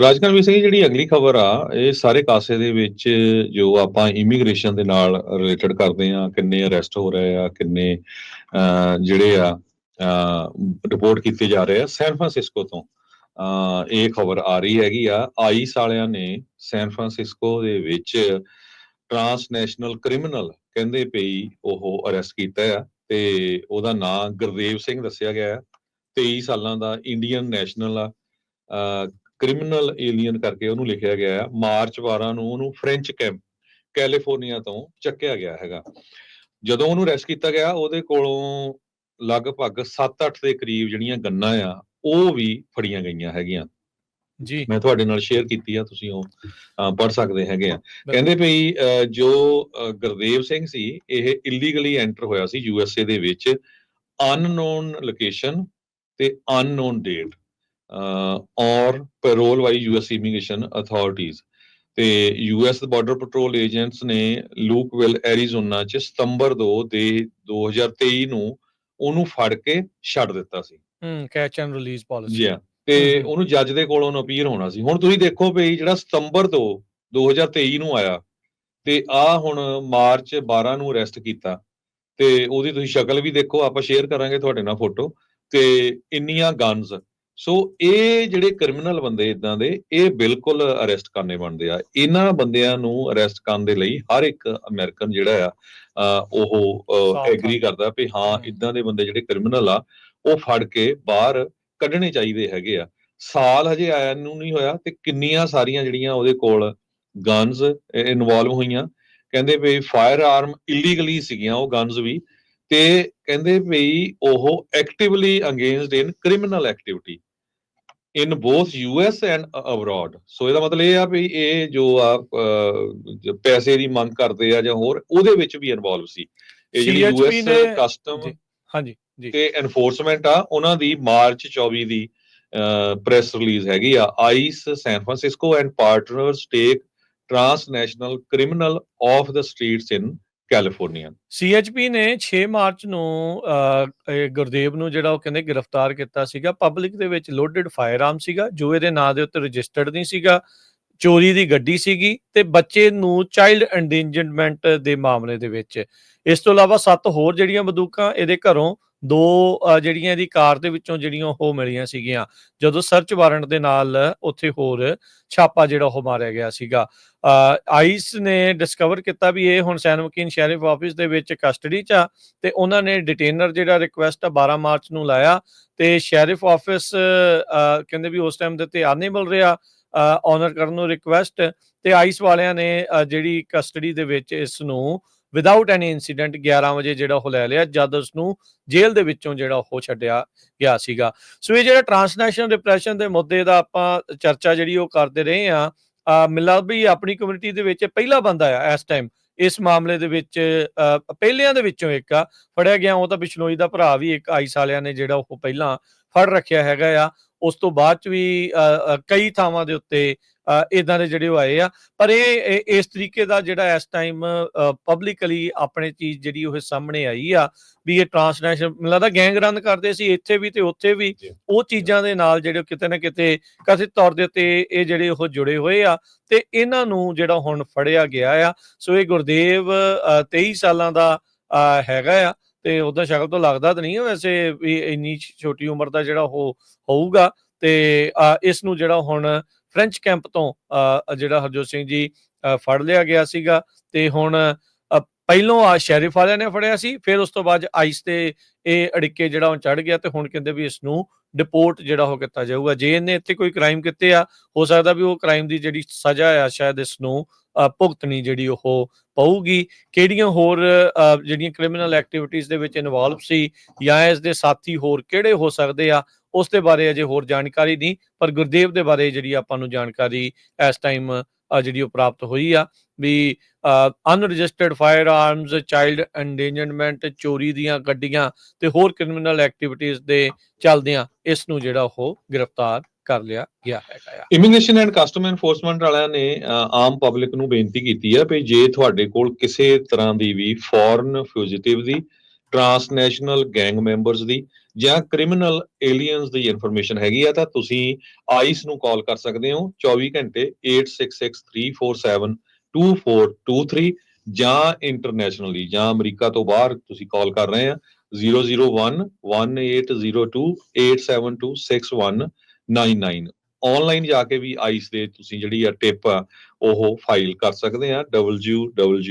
ਰਾਜਕਰਮੀ ਸਿੰਘ ਜਿਹੜੀ ਅਗਲੀ ਖਬਰ ਆ ਇਹ ਸਾਰੇ ਕਾਸੇ ਦੇ ਵਿੱਚ ਜੋ ਆਪਾਂ ਇਮੀਗ੍ਰੇਸ਼ਨ ਦੇ ਨਾਲ ਰਿਲੇਟਡ ਕਰਦੇ ਆ ਕਿੰਨੇ ਅਰੈਸਟ ਹੋ ਰਹੇ ਆ ਕਿੰਨੇ ਜਿਹੜੇ ਆ ਰਿਪੋਰਟ ਕੀਤੇ ਜਾ ਰਹੇ ਆ ਸੈਨ ਫਰਾਂਸਿਸਕੋ ਤੋਂ। ਇਹ ਖਬਰ ਆ ਰਹੀ ਹੈਗੀ ਆ। ਆਈਸ ਵਾਲਿਆਂ ਨੇ ਸੈਨ ਫਰਾਂਸਿਸਕੋ ਦੇ ਵਿੱਚ ਟਰਾਂਸਨੈਸ਼ਨਲ ਕ੍ਰਿਮੀਨਲ ਕਹਿੰਦੇ ਪਈ ਉਹ ਅਰੈਸਟ ਕੀਤਾ ਆ ਤੇ ਉਹਦਾ ਨਾਂ ਗੁਰਦੇਵ ਸਿੰਘ ਦੱਸਿਆ ਗਿਆ ਹੈ 23 ਸਾਲਾਂ ਦਾ ਇੰਡੀਅਨ ਨੈਸ਼ਨਲ ਆ। ਅਹ, ਕ੍ਰਿਮੀਨਲ ਏਲੀਅਨ ਕਰਕੇ ਉਹਨੂੰ ਲਿਖਿਆ ਗਿਆ ਹੈ ਮਾਰਚ 12 ਨੂੰ ਉਹਨੂੰ ਫ੍ਰੈਂਚ ਕੈਂਪ ਕੈਲੀਫੋਰਨੀਆ ਤੋਂ ਚੱਕਿਆ ਗਿਆ ਹੈਗਾ। ਜਦੋਂ ਉਹਨੂੰ ਅਰੈਸਟ ਕੀਤਾ ਗਿਆ ਉਹਦੇ ਕੋਲੋਂ ਲਗਭਗ 7-8 ਦੇ ਕਰੀਬ ਜਿਹੜੀਆਂ ਗੰਨਾਂ ਆ ਉਹ ਵੀ ਫੜੀਆਂ ਗਈਆਂ ਹੈਗੀਆਂ। ਜੀ। ਮੈਂ ਤੁਹਾਡੇ ਨਾਲ ਸ਼ੇਅਰ ਕੀਤੀ ਆ ਤੁਸੀਂ ਉਹ ਪੜ ਸਕਦੇ ਹੈਗੇ ਆ। ਕਹਿੰਦੇ ਭਈ ਜੋ ਗੁਰਦੇਵ ਸਿੰਘ ਸੀ ਇਹ ਇਲੀਗਲੀ ਐਂਟਰ ਹੋਇਆ ਸੀ ਯੂ ਐਸ ਏ ਦੇ ਵਿੱਚ ਅਨਨੋਨ ਲੋਕੇਸ਼ਨ ਤੇ ਅਨਨੋਨ ਡੇਟ ਔਰ parole by U S immigration authorities ਤੇ U S border patrol agents ਨੇ ਲੂਕਵਿਲ ਐਰੀਜ਼ੋਨਾ ਚ ਸਤੰਬਰ 2 ਦੇ 2023 ਨੂੰ ਉਹਨੂੰ ਫੜ ਕੇ ਛੱਡ ਦਿੱਤਾ ਸੀ। ਹਮ ਕੈਚ ਐਂਡ ਰਿਲੀਜ਼ ਪਾਲਿਸੀ ਜੀ ਤੇ। ਉਹਨੂੰ ਜੱਜ ਦੇ ਕੋਲੋਂ ਅਪੀਲ ਹੋਣਾ ਸੀ। ਹੁਣ ਤੁਸੀਂ ਦੇਖੋ ਵੀ ਜਿਹੜਾ ਸਤੰਬਰ ਤੋਂ 2023 ਨੂੰ ਆਇਆ ਤੇ ਆ ਹੁਣ ਮਾਰਚ 12 ਨੂੰ ਅਰੈਸਟ ਕੀਤਾ। ਤੇ ਉਹਦੀ ਤੁਸੀਂ ਸ਼ਕਲ ਵੀ ਦੇਖੋ ਆਪਾਂ ਸ਼ੇਅਰ ਕਰਾਂਗੇ ਤੁਹਾਡੇ ਨਾਲ ਫੋਟੋ ਤੇ ਇੰਨੀਆਂ ਗਨਸ ਸੋ ਇਹ ਜਿਹੜੇ ਕ੍ਰਿਮੀਨਲ ਬੰਦੇ ਇਦਾਂ ਦੇ ਇਹ ਬਿਲਕੁਲ ਅਰੈਸਟ ਕਰਨੇ ਬਣਦੇ ਆ। ਇਹਨਾਂ ਬੰਦਿਆਂ ਨੂੰ ਅਰੈਸਟ ਕਰਨ ਦੇ ਲਈ ਹਰ ਇੱਕ ਅਮਰੀਕਨ ਜਿਹੜਾ ਆ ਉਹ ਐਗਰੀ ਕਰਦਾ ਵੀ ਹਾਂ। ਇਦਾਂ ਦੇ ਬੰਦੇ ਜਿਹੜੇ ਕ੍ਰਿਮੀਨਲ ਆ ਉਹ ਫੜ ਕੇ ਬਾਹਰ ਕੱਢਣੇ ਚਾਹੀਦੇ ਹੈਗੇ ਆ। ਸਾਲ ਹਜੇ ਆਇਆ ਨੂੰ ਨਹੀਂ ਹੋਇਆ ਤੇ ਕਿੰਨੀਆਂ ਸਾਰੀਆਂ ਜਿਹੜੀਆਂ ਉਹਦੇ ਕੋਲ ਗਨਸ ਇਨਵੋਲਵ ਹੋਈਆਂ। ਕਹਿੰਦੇ ਵੀ ਫਾਇਰ ਆਰਮ ਇਲੀਗਲੀ ਸੀਗੀਆਂ ਉਹ ਗਨਸ ਵੀ। ਤੇ ਕਹਿੰਦੇ ਵੀ ਉਹ actively against in criminal activity in both US and abroad so ਇਹਦਾ ਮਤਲਬ ਇਹ ਆ ਵੀ ਇਹ ਜੋ ਆ ਪੈਸੇ ਦੀ ਮੰਗ ਕਰਦੇ ਆ ਜਾਂ ਹੋਰ ਉਹਦੇ ਵਿੱਚ ਵੀ ਇਨਵੋਲਵ ਸੀ। ਇਹ ਜਿਹੜੀ ਯੂਐਸ ਕਸਟਮ ਹਾਂਜੀ ਜੀ। ਤੇ ਐਨਫੋਰਸਮੈਂਟ ਆ ਉਹਨਾਂ ਦੀ ਮਾਰਚ 24 ਦੀ ਪ੍ਰੈਸ ਰਿਲੀਜ਼ ਹੈਗੀ ਆ। ICE San Francisco and partners take transnational criminal off the streets in California CHP ਨੇ 6 ਮਾਰਚ ਨੂੰ ਗੁਰਦੇਵ ਨੂੰ ਜਿਹੜਾ ਉਹ ਕਹਿੰਦੇ ਗ੍ਰਿਫਤਾਰ ਕੀਤਾ ਸੀਗਾ, ਪਬਲਿਕ ਦੇ ਵਿੱਚ ਲੋਡਡ ਫਾਇਰਆਰਮ ਸੀਗਾ, ਜੋ ਇਹਦੇ ਨਾਂ ਦੇ ਉੱਤੇ ਰਜਿਸਟਰਡ ਨਹੀਂ ਸੀਗਾ, ਚੋਰੀ ਦੀ ਗੱਡੀ ਸੀਗੀ ਤੇ ਬੱਚੇ ਨੂੰ ਚਾਈਲਡ ਐਂਡੇਂਜਰਮੈਂਟ ਦੇ ਮਾਮਲੇ ਦੇ ਵਿੱਚ। ਇਸ ਤੋਂ ਇਲਾਵਾ ਸੱਤ ਹੋਰ ਜਿਹੜੀਆਂ ਬੰਦੂਕਾਂ ਇਹਦੇ ਘਰੋਂ ਦੋ ਜਿਹੜੀਆਂ ਇਹਦੀ ਕਾਰ ਦੇ ਵਿੱਚੋਂ ਜਿਹੜੀਆਂ ਉਹ ਮਿਲੀਆਂ ਸੀਗੀਆਂ। ਜਦੋਂ ਸਰਚ ਵਾਰੰਟ ਦੇ ਨਾਲ ਉੱਥੇ ਹੋਰ ਛਾਪਾ ਜਿਹੜਾ ਉਹ ਮਾਰਿਆ ਗਿਆ ਸੀਗਾ। ਆਈਸ ਨੇ ਡਿਸਕਵਰ ਕੀਤਾ ਵੀ ਇਹ ਹੁਣ ਸੈਨਮਕੀਨ ਸ਼ੈਰਿਫ ਆਫਿਸ ਦੇ ਵਿੱਚ ਕਸਟਡੀ 'ਚ ਆ ਤੇ ਉਹਨਾਂ ਨੇ ਡਿਟੇਨਰ ਜਿਹੜਾ ਰਿਕੁਐਸਟ ਆ 12 ਮਾਰਚ ਨੂੰ ਲਾਇਆ ਤੇ ਸ਼ੈਰਿਫ ਆਫਿਸ ਕਹਿੰਦੇ ਵੀ ਉਸ ਟਾਈਮ ਦੇ ਤੇ ਆ ਮਿਲ ਰਿਹਾ ਆਨਰ ਕਰਨ ਨੂੰ ਰਿਕੁਐਸਟ ਤੇ ਆਈਸ ਵਾਲਿਆਂ ਨੇ ਜਿਹੜੀ ਕਸਟਡੀ ਦੇ ਵਿੱਚ ਇਸ ਨੂੰ ਵਿਦਆਊਟ ਐਨੀ ਇਨਸੀਡੈਂਟ 11 ਵਜੇ ਜਿਹੜਾ ਉਹ ਲੈ ਲਿਆ ਜਦ ਉਸ ਨੂੰ ਜੇਲ੍ਹ ਦੇ ਵਿੱਚੋਂ ਜਿਹੜਾ ਉਹ ਛੱਡਿਆ ਗਿਆ ਸੀਗਾ। ਸੋ ਇਹ ਜਿਹੜਾ ਟ੍ਰਾਂਸਨੈਸ਼ਨਲ ਡਿਪਰੈਸ਼ਨ ਦੇ ਮੁੱਦੇ ਦਾ ਆਪਾਂ ਚਰਚਾ ਜਿਹੜੀ ਉਹ ਕਰਦੇ ਰਹੇ ਆ ਅ, ਮਿਲਾ ਵੀ ਆਪਣੀ ਕਮਿਊਨਿਟੀ ਦੇ ਵਿੱਚ ਪਹਿਲਾ ਬੰਦਾ ਆ ਇਸ ਟਾਈਮ ਇਸ ਮਾਮਲੇ ਦੇ ਵਿੱਚ ਅ, ਪਹਿਲਿਆਂ ਦੇ ਵਿੱਚੋਂ ਇੱਕ ਆ ਫੜਿਆ ਗਿਆ ਉਹ ਤਾਂ ਬਿਸ਼ਨੋਈ ਦਾ ਭਰਾ ਵੀ ਇੱਕ ਆਈਸ ਵਾਲਿਆਂ ਨੇ ਜਿਹੜਾ ਉਹ ਪਹਿਲਾਂ ਫੜ ਰੱਖਿਆ ਹੈਗਾ ਆ। ਉਸ ਤੋਂ ਬਾਅਦ ਚ ਵੀ ਕਈ ਥਾਵਾਂ ਦੇ ਉੱਤੇ ਇਦਾਂ ਦੇ ਜਿਹੜੇ ਆਏ ਆ ਪਰ ਇਹ ਇਸ ਤਰੀਕੇ ਦਾ ਜਿਹੜਾ ਇਸ ਟਾਈਮ ਪਬਲਿਕਲੀ ਆਪਣੇ ਚੀਜ਼ ਜਿਹੜੀ ਉਹ ਸਾਹਮਣੇ ਆਈ ਆ ਵੀ ਇਹ ਟ੍ਰਾਂਸਨੈਸ਼ਨਲ ਮੈਨੂੰ ਲੱਗਦਾ ਗੈਂਗ ਰਨ ਕਰਦੇ ਸੀ ਇੱਥੇ ਵੀ ਤੇ ਉੱਥੇ ਵੀ। ਉਹ ਚੀਜ਼ਾਂ ਦੇ ਨਾਲ ਜਿਹੜੇ ਕਿਤੇ ਨਾ ਕਿਤੇ ਕਥਿਤ ਤੌਰ ਦੇ ਉੱਤੇ ਇਹ ਜਿਹੜੇ ਉਹ ਜੁੜੇ ਹੋਏ ਆ ਤੇ ਇਹਨਾਂ ਨੂੰ ਜਿਹੜਾ ਹੁਣ ਫੜਿਆ ਗਿਆ ਆ ਸੋ ਇਹ ਗੁਰਦੇਵ ਅ, 23 ਸਾਲਾਂ ਦਾ ਹੈਗਾ ਆ ਤੇ ਉਹਦਾ ਸ਼ਕਲ ਤੋਂ ਲੱਗਦਾ ਤਾਂ ਨਹੀਂ ਹੈ ਵੈਸੇ ਵੀ ਇੰਨੀ ਛੋਟੀ ਉਮਰ ਦਾ ਜਿਹੜਾ ਉਹ ਹੋਊਗਾ। ਤੇ ਇਸ ਨੂੰ ਜਿਹੜਾ ਹੁਣ ਫ੍ਰੈਂਚ ਕੈਂਪ ਤੋਂ ਜਿਹੜਾ ਹਰਜੋਤ ਸਿੰਘ ਜੀ ਫੜ ਲਿਆ ਗਿਆ ਸੀਗਾ। ਤੇ ਹੁਣ ਪਹਿਲੋਂ ਆ ਸ਼ੈਰਿਫ ਵਾਲਿਆਂ ਨੇ ਫੜਿਆ ਸੀ, ਫਿਰ ਉਸ ਤੋਂ ਬਾਅਦ ਆਈਸ ਤੇ ਇਹ ਅੜਿੱਕੇ ਜਿਹੜਾ ਉਹ ਚੜ ਗਿਆ ਤੇ ਹੁਣ ਕਹਿੰਦੇ ਵੀ ਇਸ ਨੂੰ ਡਿਪੋਰਟ ਜਿਹੜਾ ਉਹ ਕੀਤਾ ਜਾਊਗਾ। ਜੇ ਇਹਨੇ ਇੱਥੇ ਕੋਈ ਕ੍ਰਾਈਮ ਕੀਤੇ ਆ, ਹੋ ਸਕਦਾ ਵੀ ਉਹ ਕ੍ਰਾਈਮ ਦੀ ਜਿਹੜੀ ਸਜ਼ਾ ਆ, ਸ਼ਾਇਦ ਇਸ ਨੂੰ ਭੁਗਤਣੀ ਜਿਹੜੀ ਉਹ ਪਊਗੀ। ਕਿਹੜੀਆਂ ਹੋਰ ਜਿਹੜੀਆਂ ਕ੍ਰਿਮੀਨਲ ਐਕਟੀਵਿਟੀਜ਼ ਦੇ ਵਿੱਚ ਇਨਵੋਲਵ ਸੀ ਜਾਂ ਇਸ ਦੇ ਸਾਥੀ ਹੋਰ ਕਿਹੜੇ ਹੋ ਸਕਦੇ ਆ, ਉਸ ਦੇ ਬਾਰੇ ਅਜੇ ਹੋਰ ਜਾਣਕਾਰੀ ਨਹੀਂ, ਪਰ ਗੁਰਦੇਵ ਦੇ ਬਾਰੇ ਜਿਹੜੀ ਆਪਾਂ ਨੂੰ ਜਾਣਕਾਰੀ ਇਸ ਟਾਈਮ ਜਿਹੜੀ ਉਹ ਪ੍ਰਾਪਤ ਹੋਈ ਆ ਵੀ unregistered firearms child endangerment ਚੋਰੀ ਦੀਆਂ ਗੱਡੀਆਂ ਤੇ ਹੋਰ ਕ੍ਰਿਮੀਨਲ ਐਕਟੀਵਿਟੀਜ਼ ਦੇ ਚੱਲਦਿਆਂ ਇਸ ਨੂੰ ਜਿਹੜਾ ਉਹ ਗ੍ਰਿਫਤਾਰ ਕਰ ਲਿਆ, ਗਿਆ ਹੈਗਾ ਆ। ਇਮੀਗ੍ਰੇਸ਼ਨ ਐਂਡ ਕਸਟਮ ਐਨਫੋਰਸਮੈਂਟ ਵਾਲਿਆਂ ਨੇ ਆਮ ਪਬਲਿਕ ਨੂੰ ਬੇਨਤੀ ਕੀਤੀ ਹੈ ਵੀ ਜੇ ਤੁਹਾਡੇ ਕੋਲ ਕਿਸੇ ਤਰ੍ਹਾਂ ਦੀ ਵੀ ਫੋਰਨ ਫਿਊਜੀਟਿਵ ਦੀ ਟਰਾਂਸਨੈਸ਼ਨਲ ਗੈਂਗ ਮੈਂਬਰਸ ਦੀ ਜਾਂ ਕ੍ਰਿਮੀਨਲ ਏਲੀਅਨਸ ਦੀ ਇਨਫੋਰਮੇਸ਼ਨ ਹੈਗੀ ਆ, ਤਾਂ ਤੁਸੀਂ ਆਈਸ ਨੂੰ ਕਾਲ ਕਰ ਸਕਦੇ ਹੋ 24 ਘੰਟੇ 8663472423 ਜਾਂ ਇੰਟਰਨੈਸ਼ਨਲੀ ਜਾਂ ਅਮਰੀਕਾ ਤੋਂ ਬਾਹਰ ਤੁਸੀਂ ਕਾਲ ਕਰ ਰਹੇ ਆ 001 1802 8726199 ਆਨਲਾਈਨ ਜਾ ਕੇ ਵੀ ਆਈਸ ਦੇ ਤੁਸੀਂ ਜਿਹੜੀ ਆ ਟਿਪ ਆ, ਉਹ ਫਾਈਲ ਕਰ ਸਕਦੇ ਆ www.ice.gov